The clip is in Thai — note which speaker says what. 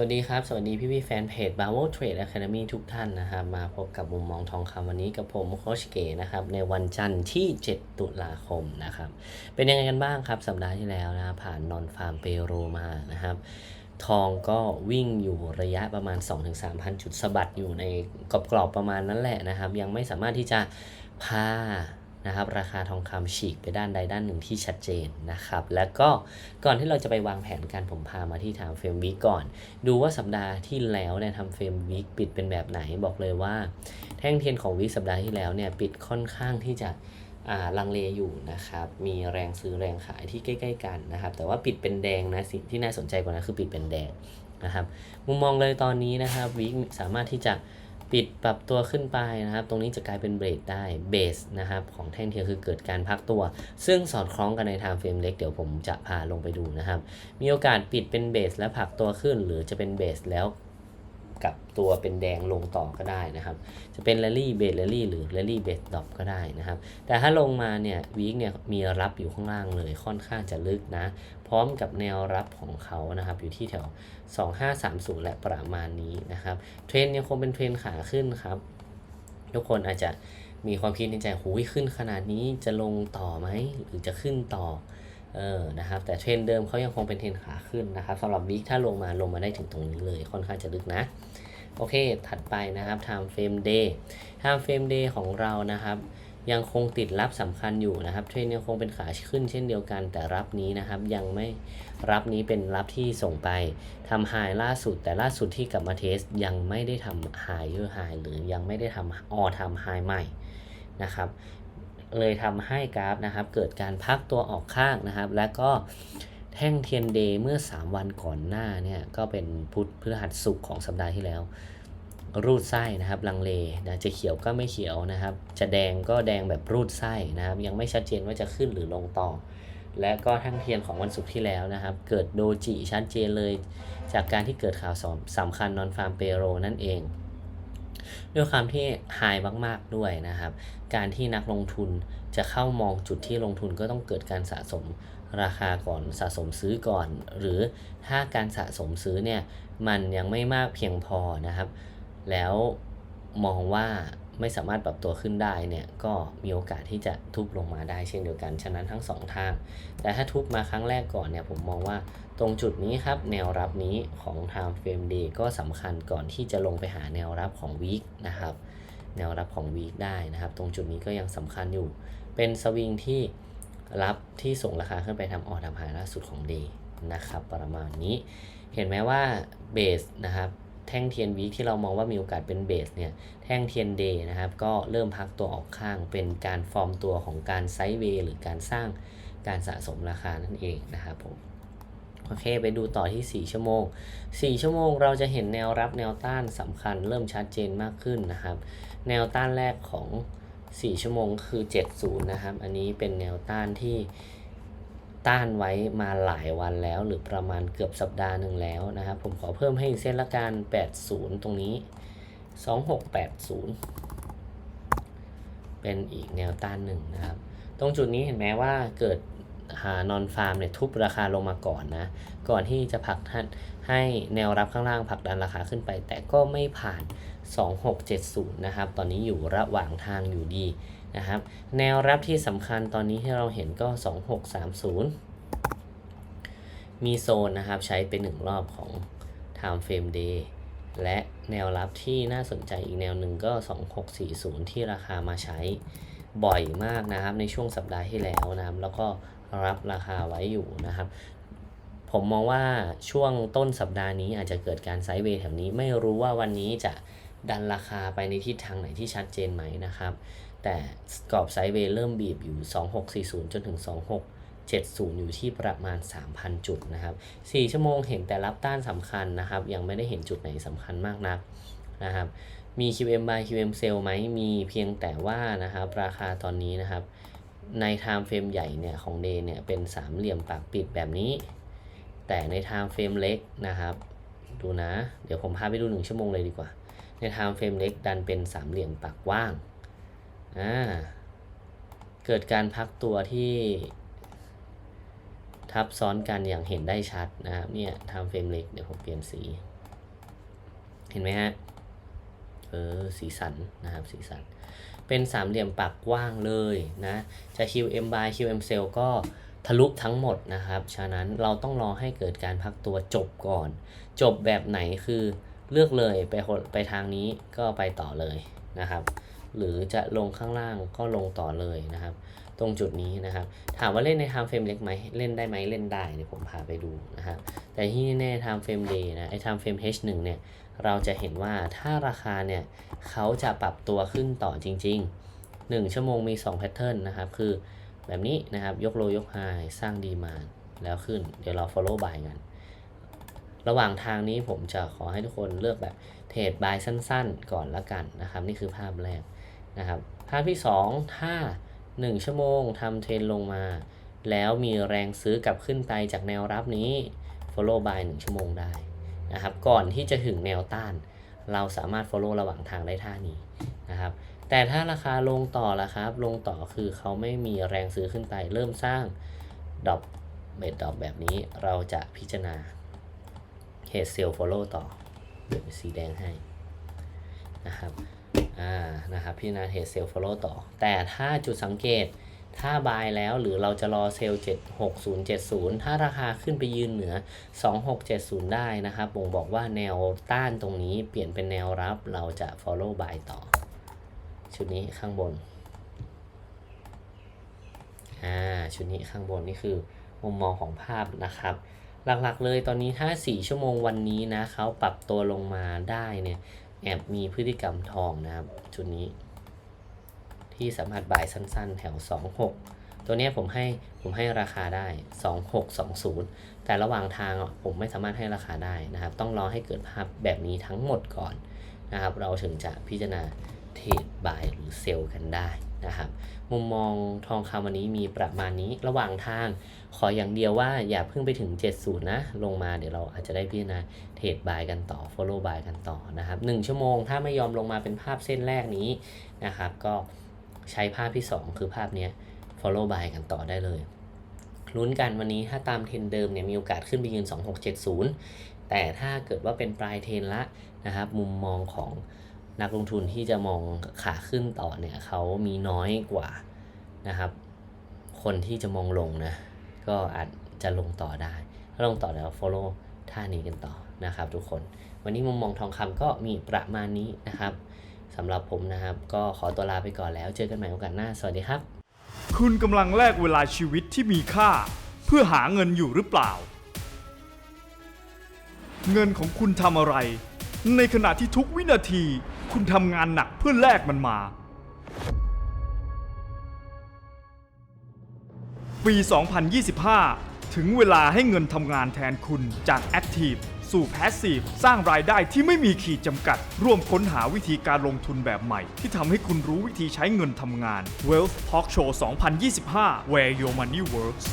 Speaker 1: วัสดีครับ สวัสดีพี่พี่แฟนเพจ b a v o Trade Academy ทุกท่านนะครับ มาพบกับมุมมองทองคำวันนี้กับผมโคชเก๋นะครับ ในวันจันทร์ที่ 7 ตุลาคมนะครับ เป็นยังไงกันบ้างครับ สัปดาห์ที่แล้วนะผ่านนอนฟาร์มเปโรมานะครับ ทองก็วิ่งอยู่ระยะประมาณ 2-3พันจุดสะบัดอยู่ในกรอบๆประมาณนั้นแหละนะครับ ยังไม่สามารถที่จะพา นะครับ ราคาทองคำฉีกไปด้านใดด้านหนึ่งที่ชัดเจนนะครับ แล้วก็ก่อนที่เราจะไปวางแผนกันผมพามาที่ทางเฟรมวิกก่อน ดูว่าสัปดาห์ที่แล้วเนี่ยทำเฟรมวิกปิดเป็นแบบไหนบอกเลยว่า แท่งเทียนของวิกสัปดาห์ที่แล้วเนี่ยปิดค่อนข้างที่จะลังเลอยู่นะครับ มีแรงซื้อแรงขายที่ใกล้ ๆ กันนะครับ แต่ว่าปิดเป็นแดงนะสิ่งที่น่าสนใจกว่านั้นคือปิดเป็นแดงนะครับ มุมมองเลยตอนนี้นะครับวิกสามารถที่จะ ปิดปรับตัวขึ้นไปนะครับ ตรงนี้จะกลายเป็นเบรกได้เบสนะครับของแท่งเทียนคือเกิดการพักตัว ซึ่งสอดคล้องกันในทางเฟรมเล็กเดี๋ยวผมจะพาลงไปดูนะครับ มีโอกาสปิดเป็นเบสและผลักตัวขึ้น หรือจะเป็นเบสแล้ว กับตัวเป็นแดงลงต่อก็ได้นะครับ จะเป็น r รลลี่เบส r รลลี่หรือ r รลลี่เบสดอปก็ได้นะครับ แต่ถ้าลงมาเนี่ยวีคเนี่ยมีรับอยู่ข้างล่างเลยค่อนข้างจะลึกนะ พร้อมกับแนวรับของเขานะครับ อยู่ที่แถว 2530 และประมาณนี้นะครับ เทรนยังคงเป็นเทรนขาขึ้นครับ ทุกคนอาจจะมีความคิดในใจหูยขึ้นขนาดนี้จะลงต่อไหมหรือจะขึ้นต่อ เออนะครับแต่เทรนเดิมเขายังคงเป็นเทรนขาขึ้นนะครับสำหรับวิกถ้าลงมาลงมาได้ถึงตรงนี้เลยค่อนข้างจะลึกนะโอเค ถัดไปนะครับ time frame day time frame day ของเรานะครับ ยังคงติดรับสำคัญอยู่นะครับ เทรนยังคงเป็นขาขึ้นเช่นเดียวกัน แต่รับนี้นะครับ ยังไม่รับนี้เป็นรับที่ส่งไปทำไฮล่าสุด แต่ล่าสุดที่กลับมาเทส ยังไม่ได้ทำไฮเยอร์ไฮหรือยังไม่ได้ทำออทำไฮใหม่นะครับ เลยทำให้กราฟนะครับ เกิดการพักตัวออกข้างนะครับ และก็แท่งเทียนเดย์เมื่อ 3 วันก่อนหน้าเนี่ยก็เป็นพุธพฤหัสศุกร์ของสัปดาห์ที่แล้ว รูดไส้นะครับลังเลนะจะเขียวก็ไม่เขียวนะครับ จะแดงก็แดงแบบรูดไส้นะครับ ยังไม่ชัดเจนว่าจะขึ้นหรือลงต่อ และก็แท่งเทียนของวันศุกร์ที่แล้วนะครับ เกิดโดจิชัดเจนเลย จากการที่เกิดข่าวสำคัญนอนฟาร์มเปโรนั่นเอง ด้วยความที่หายมาก ๆ ด้วยนะครับ การที่นักลงทุนจะเข้ามองจุดที่ลงทุนก็ต้องเกิดการสะสมราคาก่อนสะสมซื้อก่อน หรือถ้าการสะสมซื้อเนี่ยมันยังไม่มากเพียงพอนะครับ แล้วมองว่า ไม่สามารถปรับตัวขึ้นได้เนี่ยก็มีโอกาสที่จะทุบลงมาได้เช่นเดียวกัน ฉะนั้นทั้งสองทาง แต่ถ้าทุบมาครั้งแรกก่อนเนี่ยผมมองว่าตรงจุดนี้ครับแนวรับนี้ของ time frame day ก็สำคัญก่อนที่จะลงไปหาแนวรับของ week นะครับแนวรับของ week ได้นะครับ ตรงจุดนี้ก็ยังสำคัญอยู่ เป็นสวิงที่รับที่ส่งราคาขึ้นไปทำออทำไฮล่าสุดของ day นะครับประมาณนี้ เห็นไหมว่าเบสนะครับ แท่งเทียนวีคที่เรามองว่ามีโอกาสเป็นเบสเนี่ยแท่งเทียนเดย์นะครับก็เริ่มพักตัวออกข้างเป็นการฟอร์มตัวของการไซด์เวย์หรือการสร้างการสะสมราคานั่นเองนะครับผมโอเคไปดูต่อที่ 4 ชั่วโมง 4 ชั่วโมงเราจะเห็นแนวรับแนวต้านสำคัญเริ่มชัดเจนมากขึ้นนะครับ แนวต้านแรกของ 4 ชั่วโมงคือ 70 นะครับ อันนี้เป็นแนวต้านที่ ต้านไว้มาหลายวันแล้ว หรือประมาณเกือบสัปดาห์หนึ่งแล้วนะครับ ผมขอเพิ่มให้อีกเส้นละกัน 80 ตรงนี้ 2680 เป็นอีกแนวต้านหนึ่งนะครับ ตรงจุดนี้เห็นไหมว่าเกิด นอนฟาร์มเนี่ยทุบราคาลงมาก่อนนะ ก่อนที่จะผลักท่านให้แนวรับข้างล่างผลักดันราคาขึ้นไป แต่ก็ไม่ผ่าน 2670 นะครับ ตอนนี้อยู่ระหว่างทางอยู่ดีนะครับ แนวรับที่สำคัญตอนนี้ที่เราเห็นก็ 2630 มีโซนนะครับใช้เป็นหนึ่งรอบของ time frame day และแนวรับที่น่าสนใจอีกแนวหนึ่งก็ 2640 ที่ราคามาใช้บ่อยมากนะครับในช่วงสัปดาห์ที่แล้วนะครับ แล้วก็ รับราคาไว้อยู่นะครับ ผมมองว่าช่วงต้นสัปดาห์นี้อาจจะเกิดการไซด์เวย์แถวนี้ไม่รู้ว่าวันนี้จะดันราคาไปในทิศทางไหนที่ชัดเจนไหมนะครับ แต่กรอบไซด์เวย์เริ่มบีบอยู่ 2640 จนถึง 2670 อยู่ที่ประมาณ 3,000 จุดนะครับ 4 ชั่วโมงเห็นแต่รับต้านสำคัญนะครับ ยังไม่ได้เห็นจุดไหนสำคัญมากนักนะครับ มี QM buy QM sell ไหมมีเพียงแต่ว่านะครับ ราคาตอนนี้นะครับ ใน time frame ใหญ่เนี่ยของ day เนี่ยเป็นสามเหลี่ยมปากปิดแบบนี้ แต่ใน time frame เล็กนะครับ ดูนะ เดี๋ยวผมพาไปดู1ชั่วโมงเลยดีกว่า ใน time frame เล็กดันเป็นสามเหลี่ยมปากว่างอ่าเกิดการพักตัวที่ทับซ้อนกันอย่างเห็นได้ชัดนะครับเนี่ย time frame เล็กเดี๋ยวผมเปลี่ยนสี เห็นไหมฮะ เออสีสันนะครับสีสัน เป็นสามเหลี่ยมปากกว้างเลยนะจะ QM by QM cell ก็ทะลุทั้งหมดนะครับ ฉะนั้นเราต้องรอให้เกิดการพักตัวจบก่อน จบแบบไหนคือเลือกเลยไปไปทางนี้ก็ไปต่อเลยนะครับ หรือจะลงข้างล่างก็ลงต่อเลยนะครับ ตรงจุดนี้นะครับ ถามว่าเล่นใน time frame เล็กไหมเล่นได้ไหมเล่นได้เดี๋ยวผมพาไปดูนะครับแต่ที่แน่ time frame day นะไอ้ time frame H1 เนี่ย เราจะเห็นว่าถ้าราคาเนี่ยเขาจะปรับตัวขึ้นต่อจริง ๆ 1 ชั่วโมงมี2แพทเทิร์นนะครับคือแบบนี้นะครับยกโลยกไฮสร้างดีมาแล้วขึ้น เดี๋ยวเรา follow buy กัน ระหว่างทางนี้ผมจะขอให้ทุกคนเลือกแบบเทรดบายสั้นๆ ก่อนละกันนะครับ นี่คือภาพแรกนะครับภาพที่ 2 ถ้า 1 ชั่วโมงทำเทรนลงมา แล้วมีแรงซื้อกลับขึ้นไปจากแนวรับนี้ follow buy 1 ชั่วโมงได้ นะครับ ก่อนที่จะถึงแนวต้าน เราสามารถ follow ระหว่างทางได้ท่านี้นะครับ แต่ถ้าราคาลงต่อละครับ ลงต่อคือเขาไม่มีแรงซื้อขึ้นไป เริ่มสร้างดอกเบดดอกแบบนี้ เราจะพิจารณา head sell follow ต่อเดี๋ยวเป็นสีแดงให้นะครับ อ่า นะครับ พิจารณา head sell follow ต่อ แต่ถ้าจุดสังเกต ถ้าบายแล้วหรือเราจะรอเซลล์76070 ถ้าราคาขึ้นไปยืนเหนือ 2670 ได้นะครับบ่งบอกว่าแนวต้านตรงนี้เปลี่ยนเป็นแนวรับเราจะ follow buy ต่อ ชุดนี้ข้างบน อ่า ชุดนี้ข้างบนนี่คือมุมมองของภาพนะครับ หลักๆเลยตอนนี้ถ้า 4 ชั่วโมงวันนี้นะเขาปรับตัวลงมาได้เนี่ย แอบมีพฤติกรรมทองนะครับ ชุดนี้ ที่สามารถบ่ายสั้นๆ แถว 26 ตัวนี้ผมให้ผมให้ราคาได้ 2620 แต่ระหว่างทางผมไม่สามารถให้ราคาได้นะครับ ต้องรอให้เกิดภาพแบบนี้ทั้งหมดก่อนนะครับ เราถึงจะพิจารณาเทรดบายหรือเซลล์กันได้นะครับมุมมองทองคำวันนี้มีประมาณนี้ระหว่างทาง ขออย่างเดียวว่าอย่าเพิ่งไปถึง 70 นะ ลงมาเดี๋ยวเราอาจจะได้พิจารณาเทรดบายกันต่อ follow buy กันต่อนะครับ1ชั่วโมงถ้าไม่ยอมลงมาเป็นภาพเส้นแรกนี้นะครับก็ ใช้ภาพที่ 2 คือภาพนี้ follow by กันต่อได้เลยลุ้นกันวันนี้ถ้าตามเทรนเดิมเนี่ยมีโอกาสขึ้นไปยืน 2670 แต่ถ้าเกิดว่าเป็นปลายเทรนละนะครับ มุมมองของนักลงทุนที่จะมองขาขึ้นต่อเนี่ยเขามีน้อยกว่านะครับ คนที่จะมองลงนะ ก็อาจจะลงต่อได้ ถ้าลงต่อแล้ว follow ท่านี้กันต่อนะครับทุกคน วันนี้มุมมองทองคำก็มีประมาณนี้นะครับ สำหรับผมนะครับ ก็ขอตัวลาไปก่อนแล้วเจอกันใหม่โอกาสหน้า สวัสดีครับ
Speaker 2: คุณกำลังแลกเวลาชีวิตที่มีค่า เพื่อหาเงินอยู่หรือเปล่า เงินของคุณทำอะไร ในขณะที่ทุกวินาที คุณทำงานหนักเพื่อแลกมันมา ปี 2025 ถึงเวลาให้เงินทำงานแทนคุณจาก Active สู่ Passive สร้างรายได้ที่ไม่มีขีดจำกัด ร่วมค้นหาวิธีการลงทุนแบบใหม่ ที่ทำให้คุณรู้วิธีใช้เงินทำงาน Wealth Talk Show 2025 Where Your Money Works